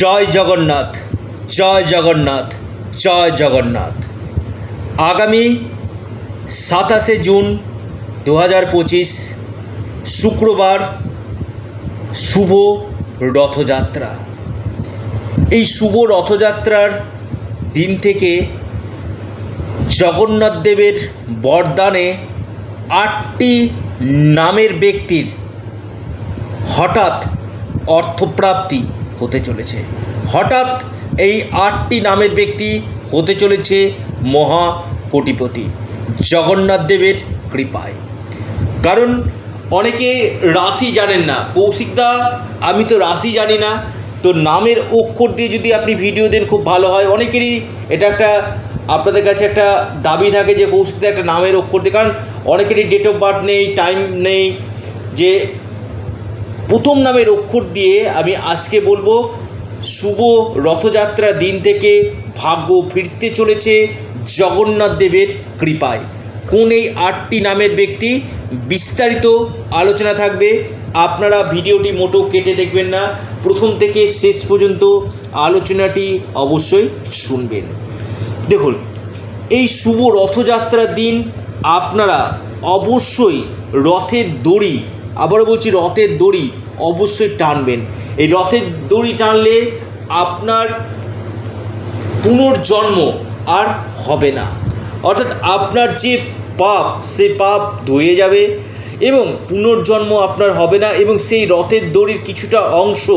জয় জগন্নাথ জয় জগন্নাথ জয় জগন্নাথ। আগামী সাতাশে জুন দু হাজার পঁচিশ শুক্রবার শুভ রথযাত্রা। এই শুভ রথযাত্রার দিন থেকে জগন্নাথ দেবের বরদানে আটটি নামের ব্যক্তির হঠাৎ অর্থপ্রাপ্তি হতে চলেছে। হঠাৎ এই আটটি নামের ব্যক্তি হতে চলেছে মহা কোটিপতি জগন্নাথ দেবের কৃপায়। কারণ অনেকে রাশি জানেন না। কৌশিকদা আমি তো রাশি জানি না। তো নামের অক্ষর দিয়ে যদি আপনি ভিডিও দেন খুব ভালো হয়। অনেকেরই এটা একটা, আপনাদের কাছে একটা দাবি থাকে যে কৌশিকদা একটা নামের অক্ষর দিয়ে, কারণ অনেকেরই ডেট অফ বার্থ নেই টাইম নেই, যে প্রথম নামের অক্ষর দিয়ে আমি আজকে বলব, শুভ রথযাত্রা দিন থেকে ভাগ্য ফিরতে চলেছে জগন্নাথ দেবের কৃপায়। কোন এই আটটি নামের ব্যক্তি বিস্তারিত আলোচনা থাকবে, আপনারা ভিডিওটি মোটেও কেটে দেখবেন না, প্রথম থেকে শেষ পর্যন্ত আলোচনাটি অবশ্যই শুনবেন। দেখুন, এই শুভ রথযাত্রার দিন আপনারা অবশ্যই রথের দড়ি, আবারও বলছি রথের দড়ি অবশ্যই টানবেন। এই রথের দড়ি টানলে আপনার পুনর্জন্ম আর হবে না। অর্থাৎ আপনার যে পাপ, সে পাপ ধুয়ে যাবে। এবং পুনর্জন্ম আপনার হবে না এবং সেই রথের দড়ির কিছুটা অংশ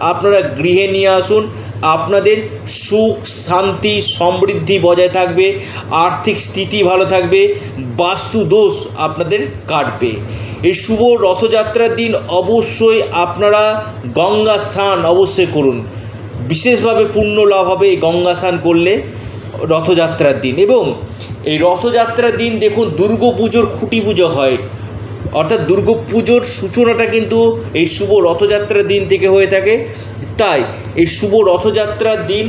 আপনারা গৃহে নিয়ে আসুন। আপনাদের সুখ, শান্তি, সমৃদ্ধি বজায় থাকবে, আর্থিক স্থিতি ভালো থাকবে, বাস্তু দোষ আপনাদের কাটবে। এই শুভ রথযাত্রার দিন অবশ্যই আপনারা গঙ্গা স্নান অবশ্যই করুন। বিশেষভাবে পুণ্য লাভ হবে এই গঙ্গা স্নান করলে রথযাত্রার দিন। এবং এই রথযাত্রার দিন দেখুন, দুর্গা পুজোর খুঁটি পুজো হয়। অর্থাৎ দুর্গা পুজোর সূচনাটা কিন্তু এই শুভ রথযাত্রার দিন থেকে হয়ে থাকে। তাই এই শুভ রথযাত্রার দিন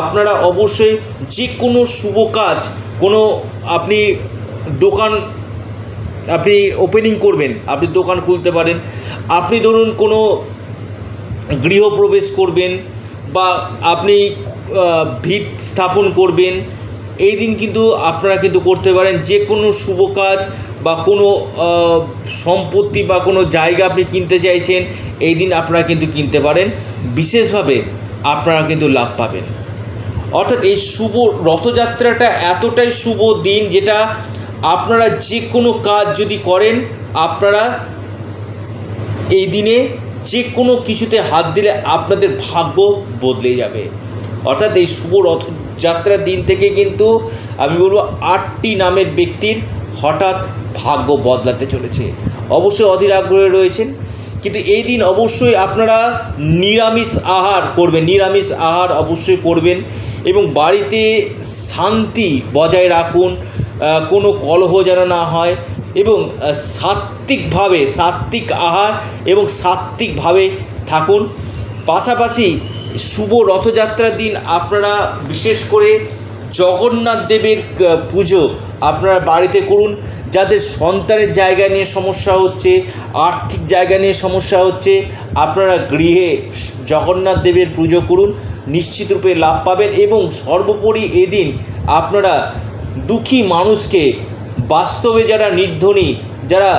আপনারা অবশ্যই যে কোনো শুভ কাজ, কোনো আপনি দোকান, আপনি ওপেনিং করবেন, আপনি দোকান খুলতে পারেন। আপনি ধরুন কোনো গৃহপ্রবেশ করবেন বা আপনি ভিত স্থাপন করবেন, এই দিন কিন্তু আপনারা কিন্তু করতে পারেন। যে কোনো শুভ কাজ বা কোনো সম্পত্তি বা কোনো জায়গা আপনি কিনতে চাইছেন, এই দিন আপনারা কিন্তু কিনতে পারেন। বিশেষভাবে আপনারা কিন্তু লাভ পাবেন। অর্থাৎ এই শুভ রথযাত্রাটা এতটাই শুভ দিন যেটা আপনারা যে কোনো কাজ যদি করেন, আপনারা এই দিনে যে কোনো কিছুতে হাত দিলে আপনাদের ভাগ্য বদলে যাবে। অর্থাৎ এই শুভ রথযাত্রার দিন থেকে কিন্তু আমি বলব আটটি নামের ব্যক্তির হঠাৎ ভাগ্য বদলাতে চলেছে। অবশ্যই অধীর আগ্রহে রয়েছেন, কিন্তু এই দিন অবশ্যই আপনারা নিরামিষ আহার করবেন, নিরামিষ আহার অবশ্যই করবেন এবং বাড়িতে শান্তি বজায় রাখুন কোনো কলহ যেন না হয় এবং সাত্ত্বিকভাবে, সাত্ত্বিক আহার এবং সাত্ত্বিকভাবে থাকুন। পাশাপাশি শুভ রথযাত্রার দিন আপনারা বিশেষ করে জগন্নাথ দেবের পুজো আপনারা বাড়িতে করুন। যাদের সন্তানের জায়গা নিয়ে সমস্যা হচ্ছে, আর্থিক জায়গা নিয়ে সমস্যা হচ্ছে, আপনারা গৃহে জগন্নাথ দেবের পুজো করুন, নিশ্চিত রূপে লাভ পাবেন এবং সর্বোপরি এদিন আপনারা দুঃখী মানুষকে বাস্তবে যারা নির্ধনী, যারা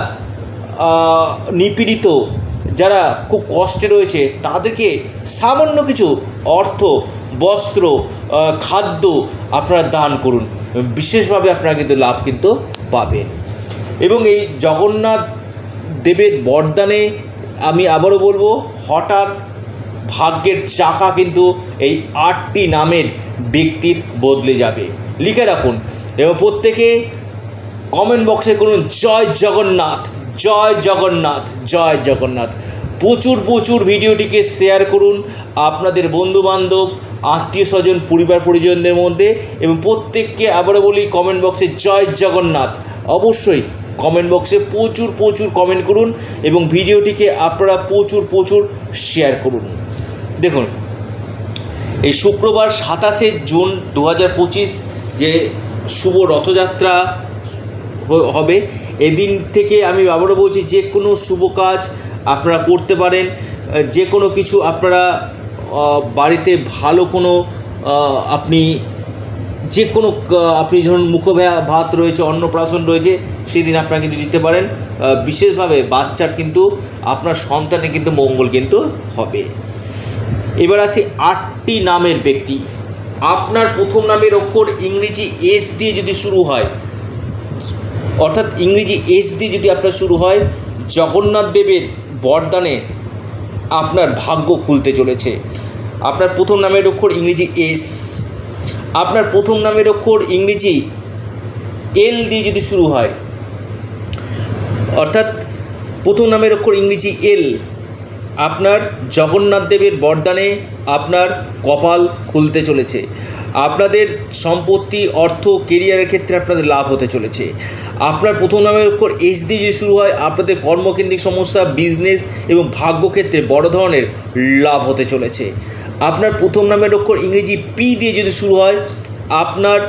নিপীড়িত, যারা খুব কষ্টে রয়েছে, তাদেরকে সামান্য কিছু অর্থ, বস্ত্র খাদ্য আপনারা দান করুন। বিশেষভাবে আপনারা কিন্তু লাভ কিন্তু পাবেন এবং এই জগন্নাথ দেবের বরদানে আমি আবারও বলব, হঠাৎ ভাগ্যের চাকা কিন্তু এই আটটি নামের ব্যক্তির বদলে যাবে। লিখে রাখুন, এবং প্রত্যেকে কমেন্ট বক্সে করুন, জয় জগন্নাথ জয় জগন্নাথ জয় জগন্নাথ। প্রচুর প্রচুর ভিডিওটিকে শেয়ার করুন। আপনাদের বন্ধুবান্ধব আত্মীয় স্বজন, পরিবার, পরিজনদের মধ্যে এবং প্রত্যেককে আবারও বলি কমেন্ট বক্সে জয় জগন্নাথ। অবশ্যই কমেন্ট বক্সে প্রচুর প্রচুর কমেন্ট করুন এবং ভিডিওটিকে আপনারা প্রচুর প্রচুর শেয়ার করুন। দেখুন, এই শুক্রবার সাতাশে জুন দু হাজার পঁচিশ যে শুভ রথযাত্রা হবে, এদিন থেকে আমি আবারও বলছি, যে কোনো শুভ কাজ আপনারা করতে পারেন যে কোনো কিছু আপনারা বাড়িতে ভালো কোনো আপনি যে কোনো আপনি ধরুন মুখ ভাত রয়েছে, অন্নপ্রাশন রয়েছে, সেদিন আপনারা কিন্তু দিতে পারেন। বিশেষভাবে বাচ্চার কিন্তু আপনার সন্তানের কিন্তু মঙ্গল কিন্তু হবে। এবার আসি আটটি নামের ব্যক্তি। আপনার প্রথম নামের অক্ষর ইংরেজি এস দিয়ে যদি শুরু হয়, অর্থাৎ ইংরেজি এস দিয়ে যদি আপনার শুরু হয়, জগন্নাথ দেবের বরদানে আপনার ভাগ্য খুলতে চলেছে। আপনার প্রথম নামের অক্ষর ইংরেজি এস। আপনার প্রথম নামের অক্ষর ইংরেজি এল দিয়ে যদি শুরু হয়, অর্থাৎ প্রথম নামের অক্ষর ইংরেজি এল, আপনার জগন্নাথ দেবের বরদানে আপনার কপাল খুলতে চলেছে। আপনাদের সম্পত্তি, অর্থ কেরিয়ারের ক্ষেত্রে আপনাদের লাভ হতে চলেছে। আপনার প্রথম নামের অক্ষর এস দিয়ে যদি শুরু হয়, আপনাদের কর্মকেন্দ্রিক সমস্যা বিজনেস এবং ভাগ্যক্ষেত্রে বড় ধরনের লাভ হতে চলেছে। আপনার প্রথম নামের অক্ষর ইংরেজি পি দিয়ে যদি শুরু হয়, আপনার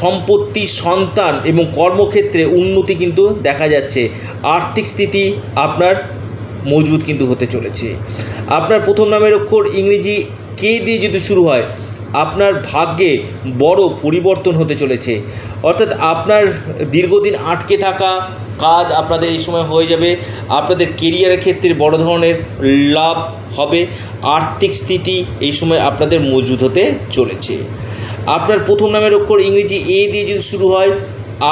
সম্পত্তি, সন্তান এবং কর্মক্ষেত্রে উন্নতি কিন্তু দেখা যাচ্ছে। আর্থিক স্থিতি আপনার মজবুত কিন্তু হতে চলেছে। আপনার প্রথম নামের অক্ষর ইংরেজি কে দিয়ে যদি শুরু হয়, আপনার ভাগ্যে বড় পরিবর্তন হতে চলেছে। অর্থাৎ আপনার দীর্ঘদিন আটকে থাকা কাজ আপনাদের এই সময় হয়ে যাবে। আপনাদের কেরিয়ারের ক্ষেত্রে বড় ধরনের লাভ হবে। আর্থিক স্থিতি এই সময় আপনাদের মজবুত হতে চলেছে। আপনার প্রথম নামের অক্ষর ইংরেজি এ দিয়ে যদি শুরু হয়,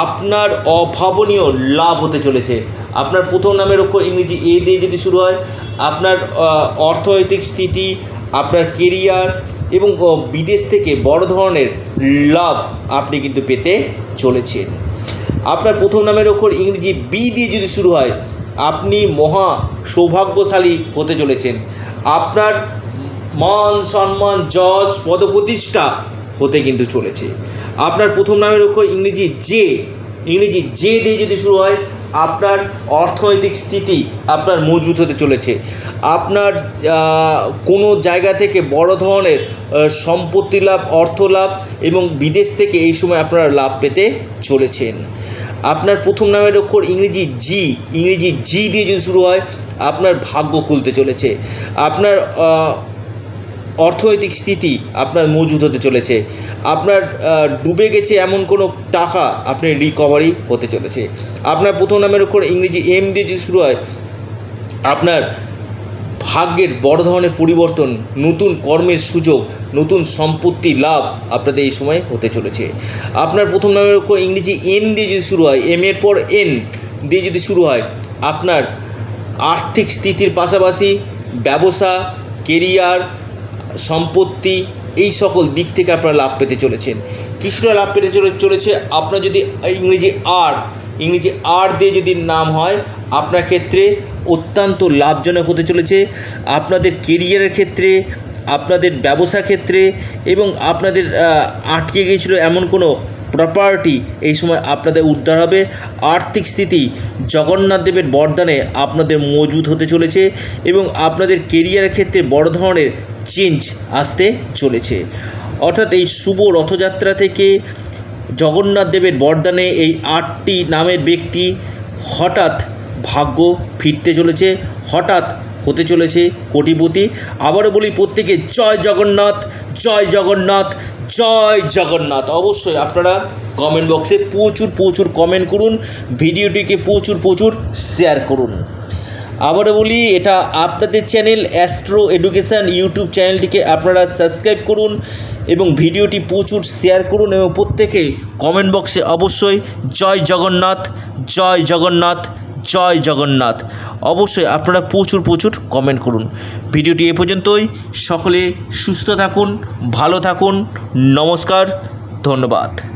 আপনার অভাবনীয় লাভ হতে চলেছে। আপনার প্রথম নামের অক্ষর ইংরেজি এ দিয়ে যদি শুরু হয়, আপনার অর্থনৈতিক স্থিতি, আপনার কেরিয়ার এবং বিদেশ থেকে বড় ধরনের লাভ আপনি কিন্তু পেতে চলেছেন। আপনার প্রথম নামের ওপর ইংরেজি বি দিয়ে যদি শুরু হয়, আপনি মহা সৌভাগ্যশালী হতে চলেছেন। আপনার মান, সম্মান, যশ, পদপ্রতিষ্ঠা হতে কিন্তু চলেছে। আপনার প্রথম নামের ওপর ইংরেজি জে ইংরেজি জে দিয়ে যদি শুরু হয় আপনার অর্থনৈতিক স্থিতি আপনার মজবুত হতে চলেছে। আপনার কোনো জায়গা থেকে বড় ধরনের সম্পত্তি লাভ, অর্থ লাভ এবং বিদেশ থেকে এই সময় আপনারা লাভ পেতে চলেছেন। আপনার প্রথম নামের অক্ষর ইংরেজি জি ইংরেজি জি দিয়ে যদি শুরু হয়, আপনার ভাগ্য খুলতে চলেছে। আপনার অর্থনৈতিক স্থিতি আপনার মজুত হতে চলেছে। আপনার ডুবে গেছে এমন কোনো টাকা আপনি রিকভারি হতে চলেছে। আপনার প্রথম নামের উপর ইংরেজি এম দিয়ে যদি শুরু হয়, আপনার ভাগ্যের বড় ধরনের পরিবর্তন, নতুন কর্মের সুযোগ, নতুন সম্পত্তি লাভ আপনাদের এই সময় হতে চলেছে। আপনার প্রথম নামের উপর ইংরেজি এন দিয়ে যদি শুরু হয় এম এর পর এন দিয়ে যদি শুরু হয়, আপনার আর্থিক স্থিতির পাশাপাশি ব্যবসা কেরিয়ার সম্পত্তি, এই সকল দিক থেকে আপনারা লাভ পেতে চলেছেন। কিছুটা লাভ পেতে চলে চলেছে, আপনার যদি ইংরেজি আর ইংরেজি আর দিয়ে যদি নাম হয়, আপনার ক্ষেত্রে অত্যন্ত লাভজনক হতে চলেছে। আপনাদের কেরিয়ারের ক্ষেত্রে, আপনাদের ব্যবসা ক্ষেত্রে এবং আপনাদের আটকে গিয়েছিল এমন কোনো প্রপার্টি এই সময় আপনাদের উদ্ধার হবে। আর্থিক স্থিতি জগন্নাথ দেবের বরদানে আপনাদের মজবুত হতে চলেছে এবং আপনাদের কেরিয়ারের ক্ষেত্রে বড় ধরনের চেঞ্জ আসতে চলেছে। অর্থাৎ এই শুভ রথযাত্রা থেকে জগন্নাথ দেবের বরদানে এই আটটি নামের ব্যক্তি হঠাৎ ভাগ্য ফিরতে চলেছে, হঠাৎ হতে চলেছে কোটিপতি। আবারও বলি প্রত্যেকে জয় জগন্নাথ জয় জগন্নাথ জয় জগন্নাথ। অবশ্যই আপনারা কমেন্ট বক্সে প্রচুর প্রচুর কমেন্ট করুন, ভিডিওটিকে প্রচুর প্রচুর শেয়ার করুন। আবারও বলি, এটা আপনাদের চ্যানেল অ্যাস্ট্রো এডুকেশান ইউটিউব চ্যানেলটিকে আপনারা সাবস্ক্রাইব করুন এবং ভিডিওটি প্রচুর শেয়ার করুন এবং প্রত্যেকে কমেন্ট বক্সে অবশ্যই জয় জগন্নাথ জয় জগন্নাথ জয় জগন্নাথ অবশ্যই আপনারা প্রচুর প্রচুর কমেন্ট করুন। ভিডিওটি এ পর্যন্তই, সকলে সুস্থ থাকুন, ভালো থাকুন, নমস্কার, ধন্যবাদ।